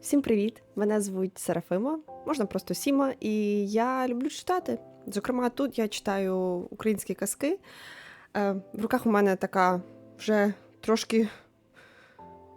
Всім привіт! Мене звуть Серафима, можна просто Сіма, і я люблю читати. Зокрема, тут я читаю українські казки. Е, В руках у мене така вже трошки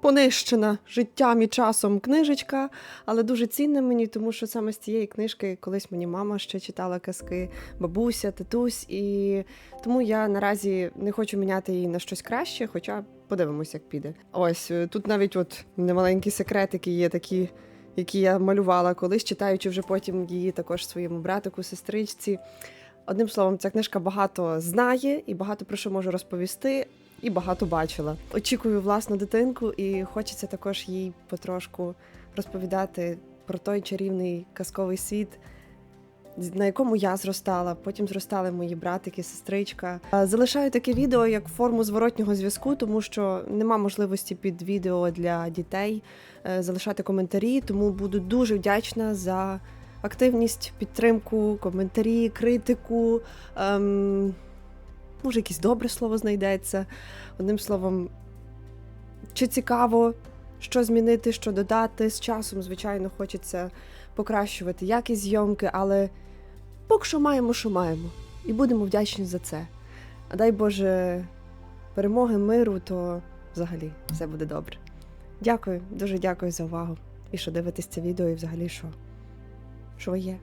понищена життям і часом книжечка, але дуже цінна мені, тому що саме з цієї книжки колись мені мама ще читала казки, бабуся, татусь, і тому я наразі не хочу міняти її на щось краще, хоча подивимось, як піде. Ось е, тут навіть от немаленькі секретики є такі, які я малювала колись, читаючи вже потім її також своєму братику, сестричці. Одним словом, ця книжка багато знає і багато про що може розповісти, і багато бачила. Очікую власну дитинку, і хочеться також їй потрошку розповідати про той чарівний казковий світ, на якому я зростала. Потім зростали мої братики, сестричка. Залишаю таке відео як форму зворотнього зв'язку, тому що нема можливості під відео для дітей е, залишати коментарі. Тому буду дуже вдячна за активність, підтримку, коментарі, критику. Ем, може, якесь добре слово знайдеться. Одним словом, чи цікаво, що змінити, що додати. З часом, звичайно, хочеться покращувати якість зйомки, але поки що маємо, що маємо. І будемо вдячні за це. А дай Боже перемоги, миру, то взагалі все буде добре. Дякую, дуже дякую за увагу. І що дивитесь це відео, і взагалі що, що є.